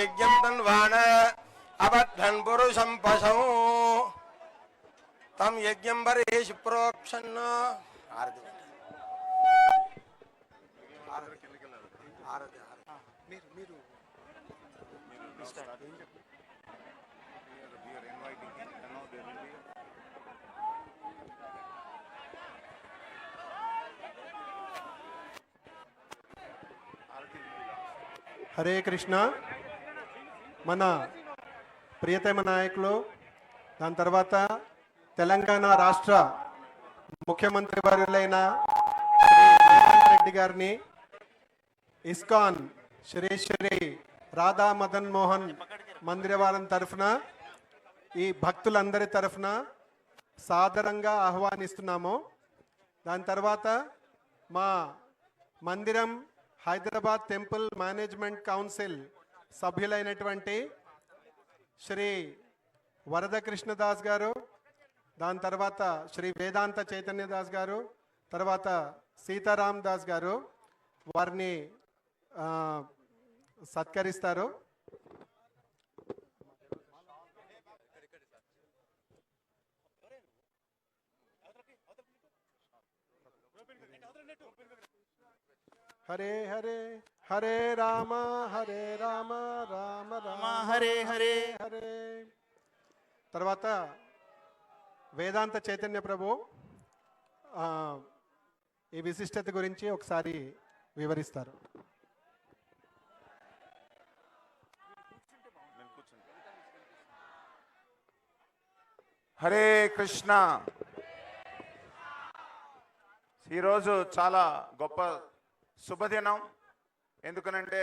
యజ్ఞం తన్వాన అబద్ధన్ పురుషం పశౌ. తం యజ్ఞం వరేషి ప్రోక్షన్న. మీరు మీరు. హరే కృష్ణ. మన ప్రియతమ నాయకులు దాని తర్వాత తెలంగాణ రాష్ట్ర ముఖ్యమంత్రి వర్యులైన శ్రీ రెడ్డి గారిని ఇస్కాన్ శ్రీ శ్రీ రాధా మదన్ మోహన్ మందిరవారం తరఫున ఈ భక్తులందరి తరఫున సాదరంగా ఆహ్వానిస్తున్నాము. దాని తర్వాత మా మందిరం హైదరాబాద్ టెంపుల్ మేనేజ్మెంట్ కౌన్సిల్ సభ్యులైనటువంటి శ్రీ వరద కృష్ణదాస్ గారు దాని తర్వాత శ్రీ వేదాంత చైతన్య దాస్ గారు తర్వాత సీతారాం దాస్ గారు వారిని సత్కరిస్తారు. హరే హరే. హరే రామ హరే రామ రామ రామ హరే హరే. హరే. తర్వాత వేదాంత చైతన్య ప్రభు ఆ, ఈ విశిష్టత గురించి ఒకసారి వివరిస్తారు. హరే కృష్ణ. ఈరోజు చాలా గొప్ప శుభదినం. ఎందుకనంటే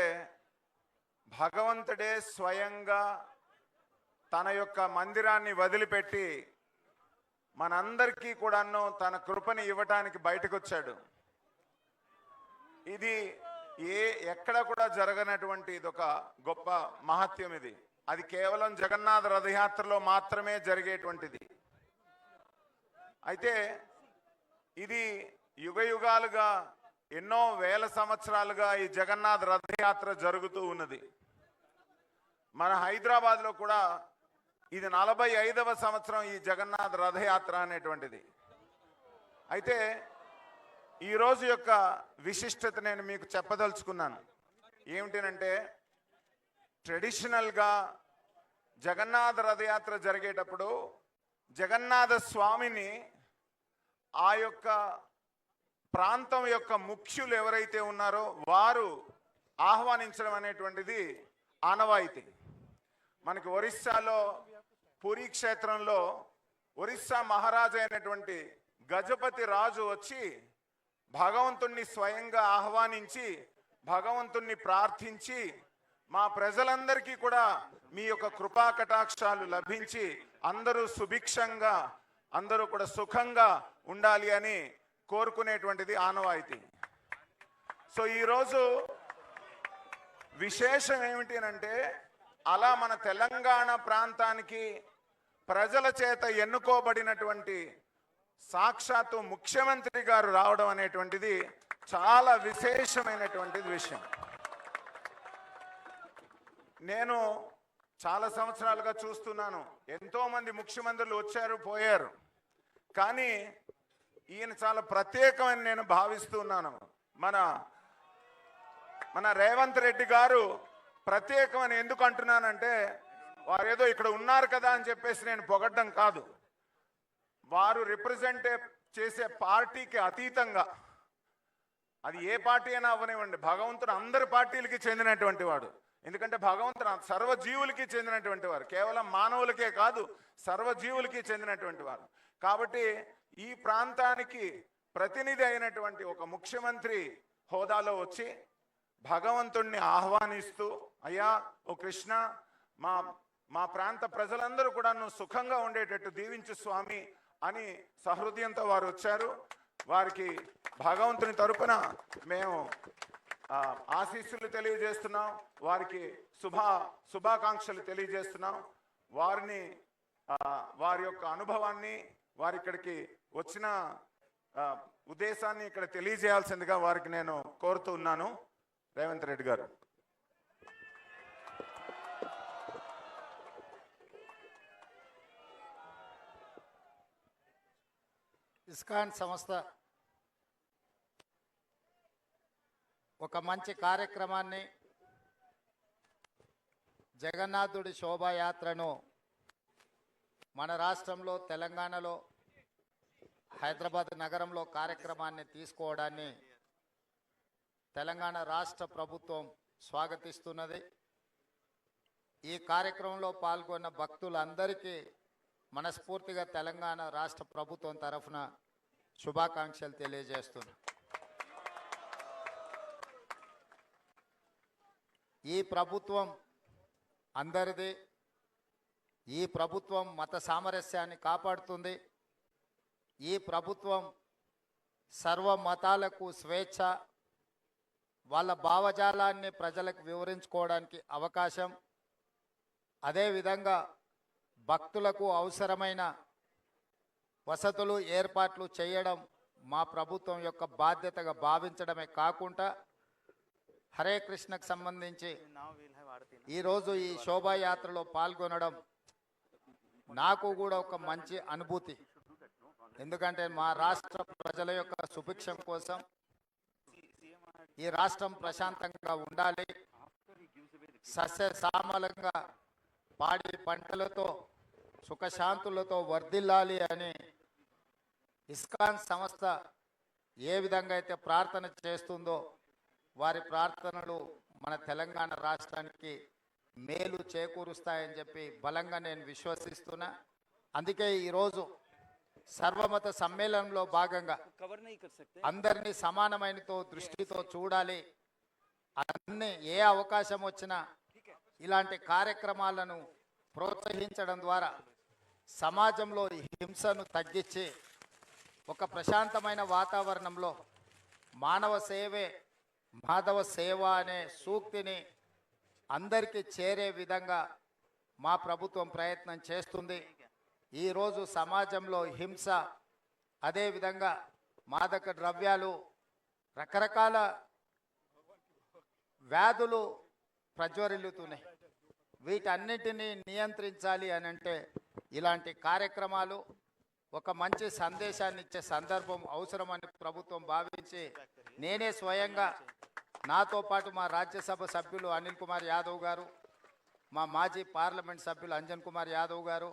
భగవంతుడే స్వయంగా తన యొక్క మందిరాన్ని వదిలిపెట్టి మనందరికీ కూడాను తన కృపని ఇవ్వటానికి బయటకు వచ్చాడు ఇది ఏ ఎక్కడ కూడా జరగనటువంటి ఇది ఒక గొప్ప మహత్యం ఇది. అది కేవలం జగన్నాథ రథయాత్రలో మాత్రమే జరిగేటువంటిది. అయితే ఇది యుగ యుగాలుగా ఎన్నో వేల సంవత్సరాలుగా ఈ జగన్నాథ్ రథయాత్ర జరుగుతూ ఉన్నది. మన హైదరాబాద్లో కూడా ఇది నలభై ఐదవ సంవత్సరం ఈ జగన్నాథ్ రథయాత్ర అనేటువంటిది. అయితే ఈ రోజు యొక్క విశిష్టత నేను మీకు చెప్పదలుచుకున్నాను. ఏమిటనంటే ట్రెడిషనల్గా జగన్నాథ రథయాత్ర జరిగేటప్పుడు జగన్నాథ స్వామిని ఆ యొక్క ప్రాంతం యొక్క ముఖ్యులు ఎవరైతే ఉన్నారో వారు ఆహ్వానించడం అనేటువంటిది ఆనవాయితీ. మనకి ఒరిస్సాలో పూరీ క్షేత్రంలో ఒరిస్సా మహారాజు అయినటువంటి గజపతి రాజు వచ్చి భగవంతుణ్ణి స్వయంగా ఆహ్వానించి భగవంతుణ్ణి ప్రార్థించి మా ప్రజలందరికీ కూడా మీ యొక్క కృపా కటాక్షాలు లభించి అందరూ సుభిక్షంగా అందరూ కూడా సుఖంగా ఉండాలి అని కోరుకునేటువంటిది ఆనవాయితీ. సో ఈరోజు విశేషం ఏమిటి అంటే అలా మన తెలంగాణ ప్రాంతానికి ప్రజల చేత ఎన్నుకోబడినటువంటి సాక్షాత్తు ముఖ్యమంత్రి గారు రావడం అనేటువంటిది చాలా విశేషమైనటువంటిది విషయం. నేను చాలా సంవత్సరాలుగా చూస్తున్నాను. ఎంతోమంది ముఖ్యమంత్రులు వచ్చారు పోయారు. కానీ ఈయన చాలా ప్రత్యేకమని నేను భావిస్తున్నాను మన మన రేవంత్ రెడ్డి గారు ప్రత్యేకమని ఎందుకు అంటున్నానంటే వారు ఏదో ఇక్కడ ఉన్నారు కదా అని చెప్పేసి నేను పొగడ్డం కాదు. వారు రిప్రజెంట్ చేసే పార్టీకి అతీతంగా అది ఏ పార్టీ అయినా అవ్వనివ్వండి. భగవంతుడు అందరి పార్టీలకి చెందినటువంటి వాడు. ఎందుకంటే భగవంతుడు సర్వజీవులకి చెందినటువంటి వారు. కేవలం మానవులకే కాదు సర్వజీవులకి చెందినటువంటి వారు. కాబట్టి ఈ ప్రాంతానికి ప్రతినిధి అయినటువంటి ఒక ముఖ్యమంత్రి హోదాలో వచ్చి భగవంతుణ్ణి ఆహ్వానిస్తూ అయ్యా ఓ కృష్ణ మా మా ప్రాంత ప్రజలందరూ కూడా నువ్వు సుఖంగా ఉండేటట్టు దీవించు స్వామి అని సహృదయంతో వారు వచ్చారు. వారికి భగవంతుని తరపున మేము ఆశీస్సులు తెలియజేస్తున్నాం. వారికి శుభ శుభాకాంక్షలు తెలియజేస్తున్నాం. వారిని వారి యొక్క అనుభవాన్ని వారిక్కడికి వచ్చిన ఉద్దేశాన్ని ఇక్కడ తెలియజేయాల్సిందిగా వారికి నేను కోరుతూ ఉన్నాను. రేవంత్ రెడ్డి గారు. ఇస్కాన్ సంస్థ ఒక మంచి కార్యక్రమాన్ని జగన్నాథుడి శోభాయాత్రను మన రాష్ట్రంలో తెలంగాణలో హైదరాబాద్ నగరంలో కార్యక్రమాన్ని తీసుకోవడాన్ని తెలంగాణ రాష్ట్ర ప్రభుత్వం స్వాగతిస్తున్నది. ఈ కార్యక్రమంలో పాల్గొన్న భక్తులందరికీ మనస్ఫూర్తిగా తెలంగాణ రాష్ట్ర ప్రభుత్వం తరఫున శుభాకాంక్షలు తెలియజేస్తున్నా. ఈ ప్రభుత్వం అందరిది ఈ ప్రభుత్వం మత సామరస్యాన్ని కాపాడుతుంది. ఈ ప్రభుత్వం సర్వ మతాలకు స్వేచ్ఛ వాళ్ళ భావజాలాన్ని ప్రజలకు వివరించుకోవడానికి అవకాశం. అదేవిధంగా భక్తులకు అవసరమైన వసతులు ఏర్పాట్లు చేయడం మా ప్రభుత్వం యొక్క బాధ్యతగా భావించడమే కాకుండా హరే కృష్ణకు సంబంధించి ఈరోజు ఈ శోభాయాత్రలో పాల్గొనడం నాకు కూడా ఒక మంచి అనుభూతి. ఎందుకంటే మా రాష్ట్ర ప్రజల యొక్క సుభిక్షం కోసం ఈ రాష్ట్రం ప్రశాంతంగా ఉండాలి. సస్య సామలంగా పాడి పంటలతో సుఖశాంతులతో వర్ధిల్లాలి అని ఇస్కాన్ సంస్థ ఏ విధంగా అయితే ప్రార్థన చేస్తుందో వారి ప్రార్థనలు మన తెలంగాణ రాష్ట్రానికి మేలు చేకూరుస్తాయని చెప్పి బలంగా నేను విశ్వసిస్తున్నా. అందుకే ఈరోజు సర్వమత సమ్మేళనంలో భాగంగా అందరినీ సమానమైనతో దృష్టితో చూడాలి. అన్ని ఏ అవకాశం వచ్చినా ఇలాంటి కార్యక్రమాలను ప్రోత్సహించడం ద్వారా సమాజంలో హింసను తగ్గించి ఒక ప్రశాంతమైన వాతావరణంలో మానవ సేవే మాధవ సేవ అనే సూక్తిని అందరికీ చేరే విధంగా మా ప్రభుత్వం ప్రయత్నం చేస్తుంది. ఈరోజు సమాజంలో హింస అదేవిధంగా మాదక ద్రవ్యాలు రకరకాల వ్యాధులు ప్రజ్వరిల్లుతున్నాయి. వీటన్నిటినీ నియంత్రించాలి అని అంటే ఇలాంటి కార్యక్రమాలు ఒక మంచి సందేశాన్ని ఇచ్చే సందర్భం అవసరమని ప్రభుత్వం భావించి నేనే స్వయంగా నాతో పాటు మా రాజ్యసభ సభ్యులు అనిల్ కుమార్ యాదవ్ గారు మా మాజీ పార్లమెంట్ సభ్యులు అంజన్ కుమార్ యాదవ్ గారు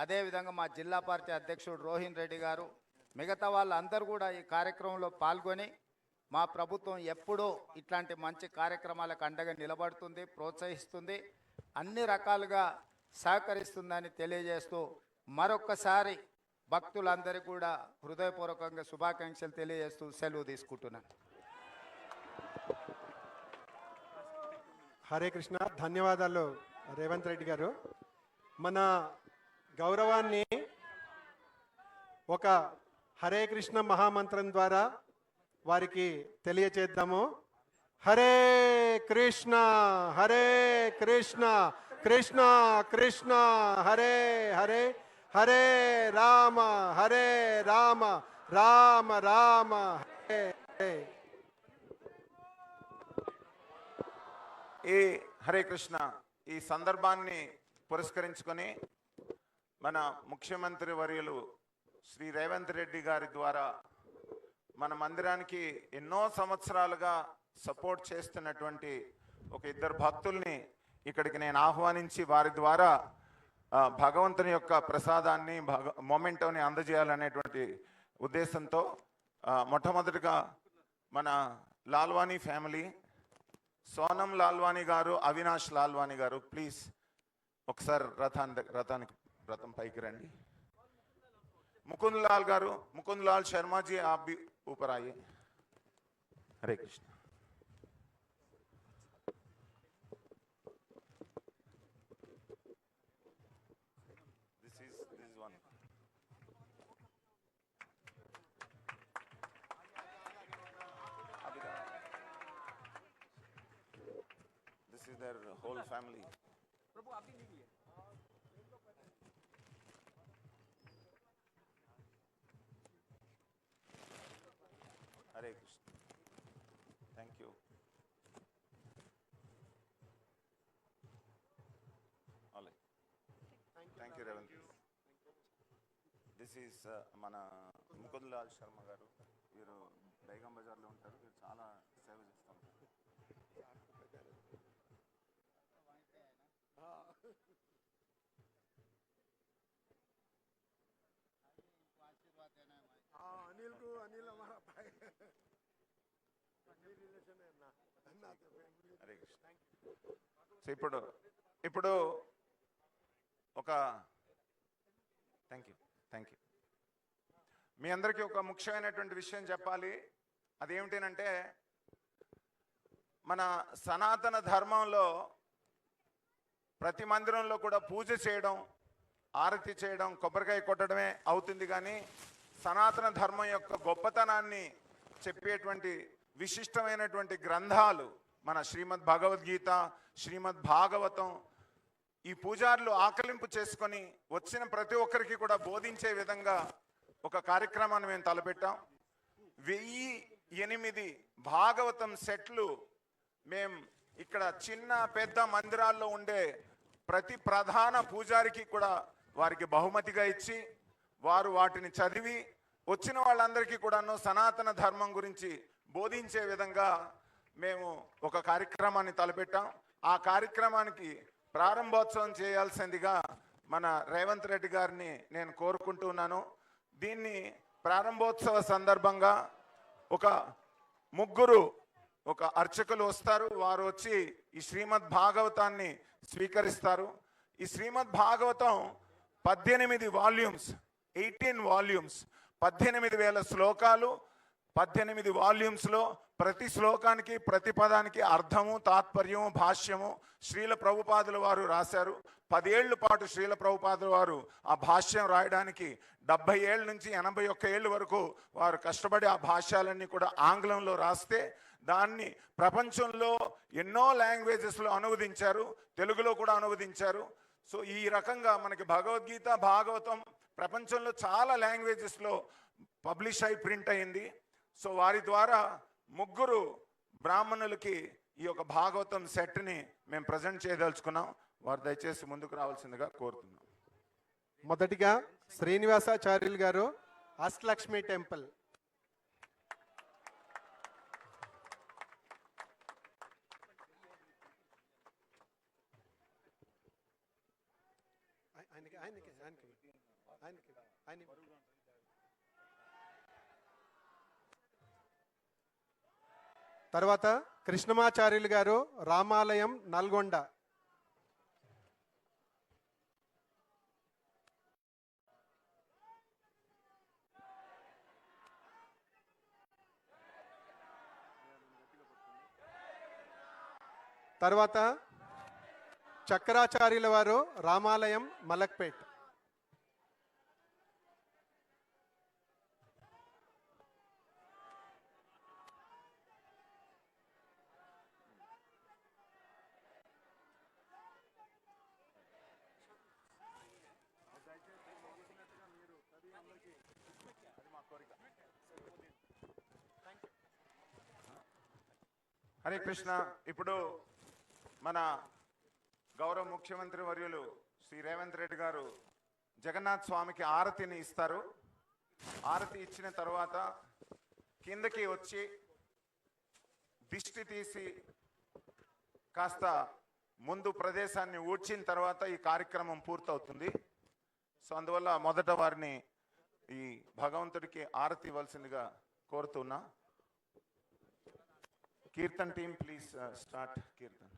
అదేవిధంగా మా జిల్లా పార్టీ అధ్యక్షుడు రోహిన్ రెడ్డి గారు మిగతా వాళ్ళందరూ కూడా ఈ కార్యక్రమంలో పాల్గొని మా ప్రభుత్వం ఎప్పుడూ ఇట్లాంటి మంచి కార్యక్రమాలకు అండగా నిలబడుతుంది ప్రోత్సహిస్తుంది అన్ని రకాలుగా సహకరిస్తుందని తెలియజేస్తూ మరొక్కసారి భక్తులందరికీ కూడా హృదయపూర్వకంగా శుభాకాంక్షలు తెలియజేస్తూ సెలవు తీసుకుంటున్నాను. హరే కృష్ణ ధన్యవాదాలు రేవంత్ రెడ్డి గారు. మన గౌరవాన్ని ఒక హరే కృష్ణ మహామంత్రం ద్వారా వారికి తెలియచేద్దాము. హరే కృష్ణ హరే కృష్ణ కృష్ణ కృష్ణ హరే హరే హరే రామ హరే రామ రామ రామ హరే హరే. ఈ హరే కృష్ణ ఈ సందర్భాన్ని పురస్కరించుకొని మన ముఖ్యమంత్రి వర్యులు శ్రీ రేవంత్ రెడ్డి గారి ద్వారా మన మందిరానికి ఎన్నో సంవత్సరాలుగా సపోర్ట్ చేస్తున్నటువంటి ఒక ఇద్దరు భక్తుల్ని ఇక్కడికి నేను ఆహ్వానించి వారి ద్వారా భగవంతుని యొక్క ప్రసాదాన్ని భగ మొమెంటోని అందజేయాలనేటువంటి ఉద్దేశంతో మొట్టమొదటిగా మన లాల్వాణి ఫ్యామిలీ సోనం లాల్వాణి గారు అవినాష్ లాల్వాణి గారు ప్లీజ్ ఒకసారి రథాన్ని రథానికి రథం పైకి రండి ముకుంద్ లాల్ గారు ముకుంద్ లాల్ శర్మ जी आप भी ऊपर आइए हरे Krishna this is this is one this is their whole family Hare Thank you, Revan. This is uh, మన ముకుందలాల్ శర్మ గారు వీరు బైగం బజార్లో ఉంటారు వీరు చాలా సేవ చేస్తాం अनिल को अनिल हमारा भाई अनिल रिलेशन है ना హరే కృష్ణ సో ఇప్పుడు ఇప్పుడు ఒక థ్యాంక్ యూ థ్యాంక్ యూ మీ అందరికీ ఒక ముఖ్యమైనటువంటి విషయం చెప్పాలి. అదేమిటంటే మన సనాతన ధర్మంలో ప్రతి మందిరంలో కూడా పూజ చేయడం ఆరతి చేయడం కొబ్బరికాయ కొట్టడమే అవుతుంది కానీ సనాతన ధర్మం యొక్క గొప్పతనాన్ని చెప్పేటువంటి విశిష్టమైనటువంటి గ్రంథాలు మన శ్రీమద్ భగవద్గీత శ్రీమద్ భాగవతం ఈ పూజారులు ఆకలింపు చేసుకొని వచ్చిన ప్రతి ఒక్కరికి కూడా బోధించే విధంగా ఒక కార్యక్రమాన్ని మేము తలపెట్టాం. వెయ్యి ఎనిమిది భాగవతం సెట్లు మేం ఇక్కడ చిన్న పెద్ద మందిరాల్లో ఉండే ప్రతి ప్రధాన పూజారికి కూడా వారికి బహుమతిగా ఇచ్చి వారు వాటిని చదివి వచ్చిన వాళ్ళందరికీ కూడాను సనాతన ధర్మం గురించి బోధించే విధంగా మేము ఒక కార్యక్రమాన్ని తలపెట్టాం. ఆ కార్యక్రమానికి ప్రారంభోత్సవం చేయాల్సిందిగా మన రేవంత్ రెడ్డి గారిని నేను కోరుకుంటున్నాను. దీన్ని ప్రారంభోత్సవ సందర్భంగా ఒక ముగ్గురు ఒక అర్చకులు వస్తారు. వారు వచ్చి ఈ శ్రీమద్ భాగవతాన్ని స్వీకరిస్తారు. ఈ శ్రీమద్ భాగవతం పద్దెనిమిది వాల్యూమ్స్ ఎయిటీన్ వాల్యూమ్స్ పద్దెనిమిది వేల శ్లోకాలు పద్దెనిమిది వాల్యూమ్స్లో ప్రతి శ్లోకానికి ప్రతి పదానికి అర్థము తాత్పర్యము భాష్యము శ్రీల ప్రభుపాదుల వారు రాశారు. పదేళ్ళ పాటు శ్రీల ప్రభుపాదుల వారు ఆ భాష్యం రాయడానికి డెబ్బై ఏళ్ళ నుంచి ఎనభై ఒక్క ఏళ్ళ వరకు వారు కష్టపడి ఆ భాష్యాలన్నీ కూడా ఆంగ్లంలో రాస్తే దాన్ని ప్రపంచంలో ఎన్నో లాంగ్వేజెస్లో అనువదించారు తెలుగులో కూడా అనువదించారు. సో ఈ రకంగా మనకి భగవద్గీత భాగవతం ప్రపంచంలో చాలా లాంగ్వేజెస్లో పబ్లిష్ అయి ప్రింట్ అయింది. సో వారి ద్వారా ముగ్గురు బ్రాహ్మణులకి ఈ యొక్క భాగవతం సెట్ని మేము ప్రజెంట్ చేయదలుచుకున్నాం. వారు దయచేసి ముందుకు రావాల్సిందిగా కోరుతున్నాం. మొదటిగా శ్రీనివాసాచార్యులు గారు అష్టలక్ష్మి టెంపుల్. తర్వాత కృష్ణమాచార్యులు గారు రామాలయం నల్గొండ. తర్వాత చక్రాచార్యుల వారు రామాలయం మలక్పేట్. హరే కృష్ణ. ఇప్పుడు మన గౌరవ ముఖ్యమంత్రి వర్యులు శ్రీ రేవంత్ రెడ్డి గారు జగన్నాథ్ స్వామికి ఆరతిని ఇస్తారు. ఆరతి ఇచ్చిన తర్వాత కిందకి వచ్చి దిష్టి తీసి కాస్త ముందు ప్రదేశాన్ని ఊడ్చిన తర్వాత ఈ కార్యక్రమం పూర్తవుతుంది. సో అందువల్ల మొదట వారిని ఈ భగవంతుడికి ఆరతి ఇవ్వాల్సిందిగా కోరుతున్నా. Kirtan team please uh, start kirtan.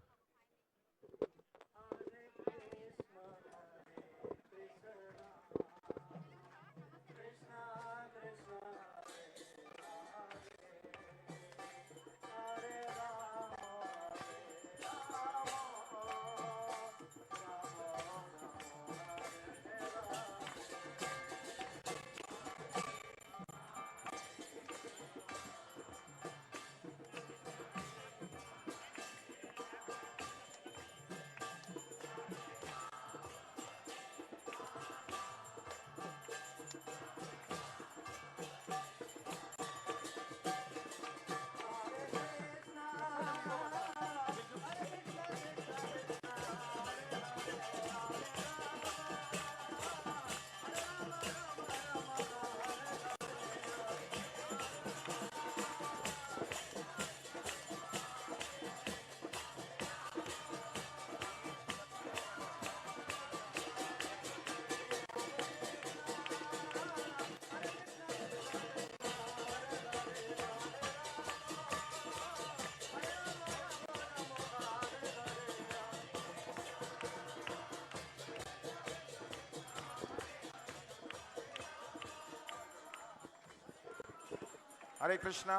Hare Krishna.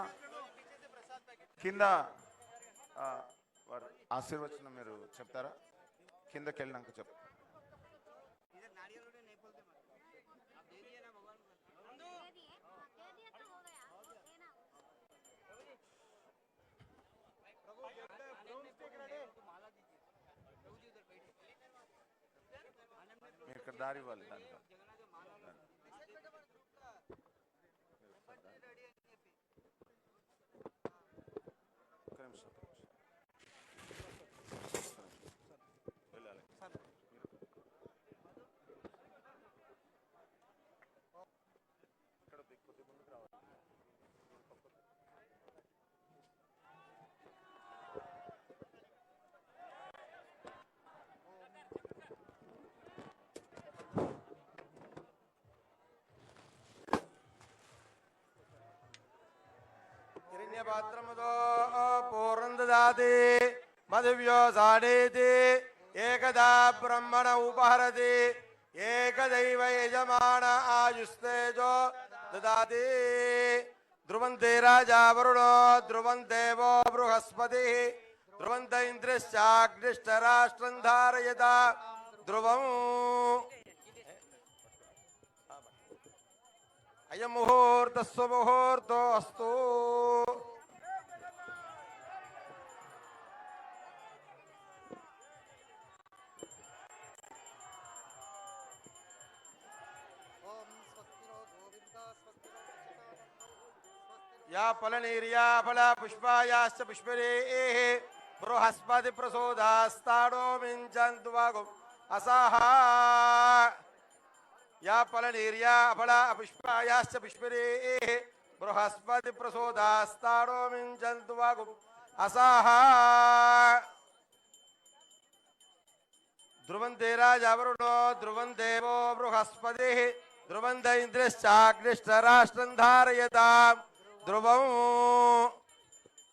కింద ఆశీర్వచనం మీరు చెప్తారా? కిందకి వెళ్ళినాక చెప్తారా మీరు ఇక్కడ దారి ఇవ్వాలి దానికి ఒక్క నిమిషం, ఒక్క నిమిషం. వెళ్ళాలి. ఇక్కడ దిక్కు కొద్దిగా ముందుకు రావాలి. హిరణ్యపాత్రముతో పూర్ణం దదాతి మధువ్యో సాడేతి ఏకదా బ్రహ్మణ ఉపహరతి ఏకదైవ యజమాన ఆయుస్తేజో దాది ధ్రువంతే రాజా వరుణో ధ్రువం దేవో బృహస్పతి ధ్రువంత ఇంద్రశ్చాగ్నిష్ట రాష్ట్రం ధారయత ధ్రువం అయం ముహూర్త ముహూర్తో అస్తూ या फलनीर्या फलपुष्पायाश्च पुष्परेः बृहस्पतिप्रसूदास्ताडो मिञ्चन्त्वागु असाः या फलनीर्या फला पुष्पायाश्च पुष्परेः बृहस्पतिप्रसूदास्ताडो मिञ्चन्त्वागु असाः ध्रुवन्ते राजावरुणो ध्रुवन् देवो बृहस्पतिः ध्रुवन्त इन्द्रश्चाग्निश्च राष्ट्रं धारयताम्। బృహస్పతి ధ్రువంత ఇంద్రశ్చాగ్నిష్టరాష్ట్రం ధారయత ధ్రువం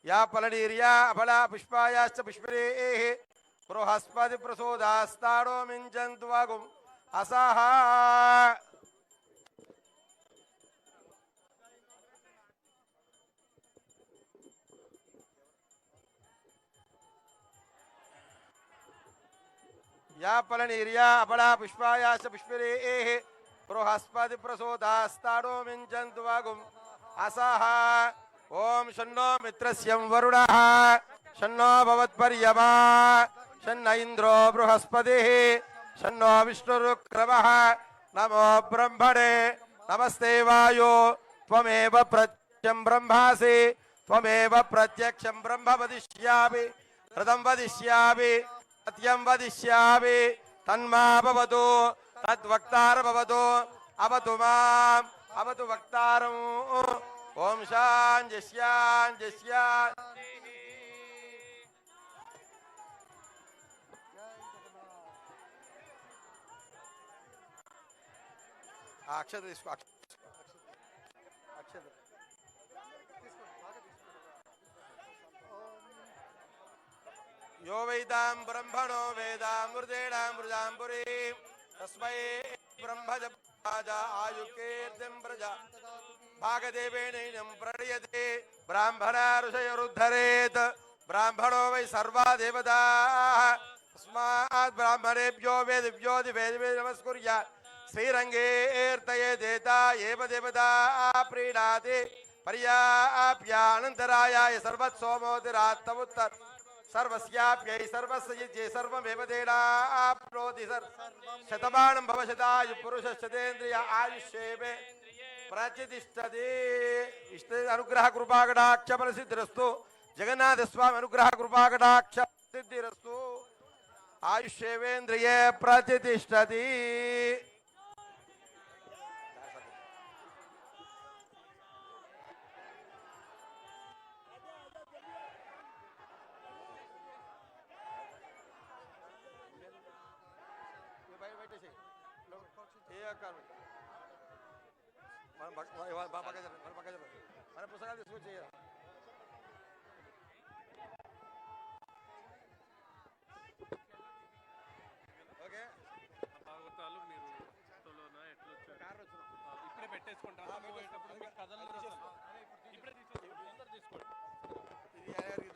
యా ఫలనీర్యా అఫల పుష్పాయాశ్చ పుష్పరేః బృహస్పతి ప్రసోదాస్తాడో మించంతు వాగు అసహ యా ఫలనీర్యా అఫల అసహ ఓం షన్నో మిత్రస్యం వరుణ షన్నో భవత్పర్యమా షన్న ఇంద్రో బృహస్పతి షన్నో విష్ణురుక్రమః నమో బ్రహ్మణే నమస్తే వాయో త్వమేవ ప్రత్యం బ్రహ్మాసి త్వమేవ ప్రత్యక్షం బ్రహ్మ వదిష్యామి హృదం వదిష్యామి సత్యం వదిష్యామి తన్మా భవతు తద్వక్తార భవతు అవతు మాం అవతు వక్తారం ఓం శాంజస్యాం అక్షత తీసుకో అక్షత. యో వేదాం బ్రహ్మణో వేదామృతేడాం మృజాం పురీ తస్మై బ్రహ్మజ రాజా ఆయుకీర్తిం ప్రజ భాగదేవేనైనం ప్రణయతే బ్రాహ్మణా ఋషయరుద్ధరేత్ బ్రాహ్మణో వై సర్వా దేవతా తస్మాత్ బ్రాహ్మణేభ్యో వేదిభ్యో దివేదివే నమస్కుర్యాత్ శ్రీరంగేర్తయే దేత ఏవ సర్వస్యాప్యై సర్వస్య జే సర్ శతమానం భవశతాయు పురుష శతేంద్రియ ఆయుష్యేమే ప్రతిష్టది ఇష్ట అనుగ్రహ కృపాకటాక్ష ప్రసిద్ధిరస్తు జగన్నాథ స్వామి అనుగ్రహ కృపాకటాక్ష ప్రసిద్ధిరస్తు ఆయుష్యేవేంద్రియే ప్రతిష్టది మన పుస్తకాలు తీసుకొచ్చి ఓకే. భాగవతాలు మీరు ఇప్పుడే పెట్టేసుకుంటారు? కథలు ఇప్పుడే తీసుకోండి తీసుకోండి ఇది